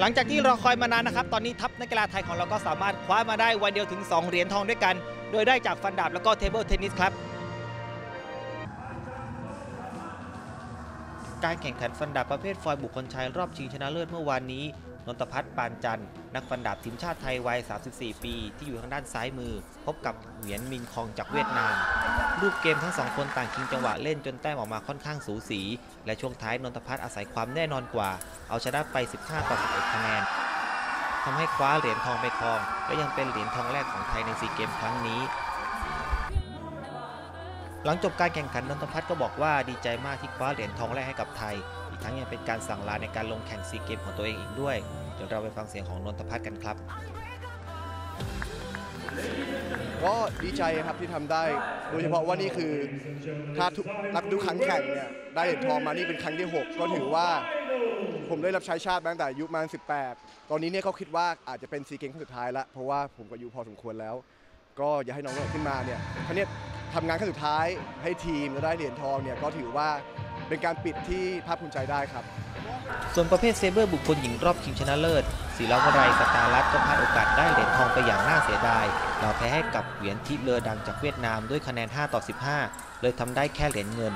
หลังจากที่รอคอยมานานนะครับ ตอนนี้ทัพนักกีฬาไทยของเราก็สามารถคว้ามาได้วันเดียวถึง 2 เหรียญทองด้วยกัน โดยได้จากฟันดาบแล้วก็เทเบิลเทนนิสครับ การแข่งขันฟันดาบประเภทฟอยล์บุคคลชายรอบชิงชนะเลิศเมื่อวานนี้ นนทพัฒน์ปานจันทร์นักฟันดาบทีมชาติไทยวัย 34 ปี ที่อยู่ทางด้านซ้ายมือ พบกับเหวียนมินคองจากเวียดนาม รูปเกมทั้งสองคนต่างชิงจังหวะเล่นจนแต้มออกมาค่อนข้างสูสี และช่วงท้ายนนทพัฒน์อาศัยความแน่นอนกว่า เอาชนะไป 15 ต่อ 11 คะแนนทำให้คว้าเหรียญทองไปครอง และยังเป็นเหรียญทองแรกของไทยในซีเกมครั้งนี้ หลังจบการแข่งขันนนทพัฒน์ก็บอกว่าดีใจมากที่คว้าเหรียญทองแรกให้กับไทย อีกทั้งยังเป็นการสั่งลาในการลงแข่งซีเกมของตัวเองอีกด้วย เดี๋ยวเราไปฟังเสียงของนนทพัฒน์กันครับ ก็ดีใจครับที่ทำได้ โดยเฉพาะว่านี่คือถ้าทุกนับทุกครั้งแข่งเนี่ยได้เหรียญทองมานี่เป็นครั้งที่ 6 ก็ถือว่าผมได้รับใช้ชาติตั้งแต่อายุประมาณ18 ตอนนี้เนี่ยเขาคิดว่าอาจจะเป็นซีเกมครั้งสุดท้ายละเพราะว่าผมก็อายุพอสมควรแล้ว ก็อยากให้น้องๆขึ้นมาเนี่ยครั้งนี้ ทำงานครั้งสุดท้ายให้ทีมแล้วได้เหรียญทองเนี่ยก็ถือว่าเป็นการปิดที่ภาคภูมิใจได้ครับ ส่วนประเภทเซเบอร์บุคคลหญิงรอบชิงชนะเลิศศิลาวรัยสตาร์รัตก็พลาดโอกาสได้เหรียญทองไปอย่างน่าเสียดาย เราแพ้ให้กับเหวียนทิเลอดังจากเวียดนามด้วยคะแนน 5 ต่อ 15 เลยทำได้แค่เหรียญเงิน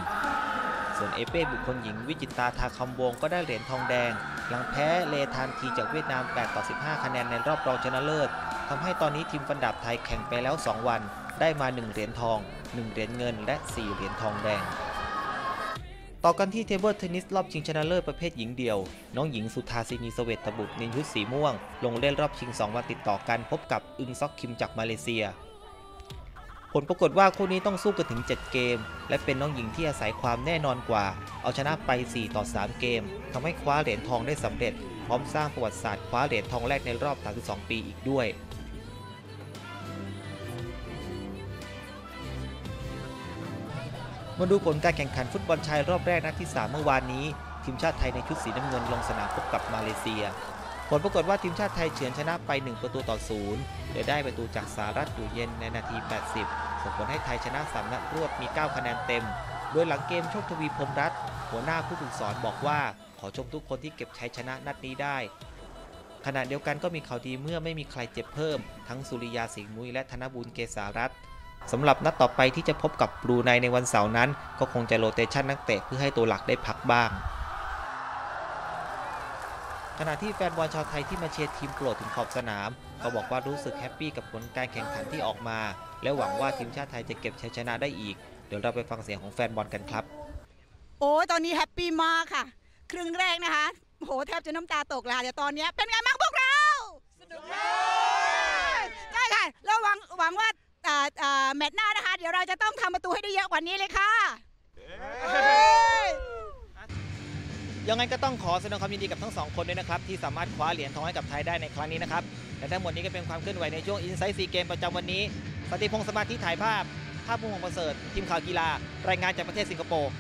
ส่วนเอเป้บุคคลหญิงวิจิตาทาคำวงก็ได้เหรียญทองแดง หลังแพ้เลทานทีจากเวียดนาม 8 ต่อ 15 คะแนนในรอบรองชนะเลิศทำให้ตอนนี้ทีมฟันดาบไทยแข่งไปแล้ว 2 วัน ได้มา 1 เหรียญทอง 1 เหรียญเงิน และ 4 เหรียญทองแดง ต่อกันที่เทเบิลเทนนิสรอบชิงชนะเลิศประเภทหญิงเดี่ยว น้องหญิงสุธาสินีสเวตบุตรในชุดสีม่วง ลงเล่นรอบชิง 2 วันติดต่อกันพบกับอึงซอกคิมจากมาเลเซีย ผลปรากฏว่าคู่นี้ต้องสู้กันถึง 7 เกม และเป็นน้องหญิงที่อาศัยความแน่นอนกว่า เอาชนะไป 4 ต่อ 3 เกมทำให้คว้าเหรียญทองได้สำเร็จ พร้อมสร้างประวัติศาสตร์คว้าเหรียญทองแรกในรอบ 32 ปีอีกด้วย มาดูผลการแข่งขันฟุตบอลชายรอบแรกนัดที่ 3 เมื่อวานนี้ ทีมชาติไทยในชุดสีน้ำเงินลงสนามพบกับมาเลเซีย ผลปรากฏว่าทีมชาติไทยเฉือนชนะไป 1 ประตูต่อศูนย์โดยได้ประตูจากสารัตอยู่เย็นในนาที 80 ส่งผลให้ไทยชนะ 3 นัดรวดมี 9 คะแนนเต็ม โดยหลังเกมโชคทวีพรมรัตน์หัวหน้าผู้ฝึกสอนบอกว่า ขอชมทุกคนที่เก็บชัยชนะนัดนี้ได้ขณะเดียวกันก็มีข่าวดีเมื่อไม่มีใครเจ็บเพิ่ม ทั้งสุริยาสิงห์มุยและธนบุญเกษารัตน์ สำหรับนัดต่อไปที่จะพบกับบรูไนในวันเสาร์นั้น ก็คงจะโรเตชันนักเตะเพื่อให้ตัวหลักได้พักบ้าง ขณะที่แฟนบอลชาวไทยที่มาเชียร์ทีมโปรดถึงขอบสนาม ก็บอกว่ารู้สึกแฮปปี้กับผลการแข่งขันที่ออกมา และหวังว่าทีมชาติไทยจะเก็บชัยชนะได้อีก เดี๋ยวเราไปฟังเสียงของแฟนบอลกันครับ โอ้ตอนนี้แฮปปี้มากค่ะ ครึ่งแรกนะคะโหแทบจะน้ำตาตกเลยค่ะแต่ตอนนี้เป็นไงบ้างพวกเรา สนุกเลยใช่ค่ะเราหวังหวังว่าอ่าอ่าแมตช์หน้านะคะ เราจะต้องทำประตูให้ได้เยอะกว่านี้เลยค่ะ ยังไงก็ต้องขอแสดงความยินดีกับทั้งสองคนด้วยนะครับ ที่สามารถคว้าเหรียญทองให้กับไทยได้ในครั้งนี้นะครับและทั้งหมดนี้ก็เป็นความเคลื่อนไหวในช่วงอินไซต์ซีเกมประจำวันนี้ สติพงศ์สมาธิถ่ายภาพ ภาพมุมของประเสริฐทีมข่าวกีฬารายงานจากประเทศสิงคโปร์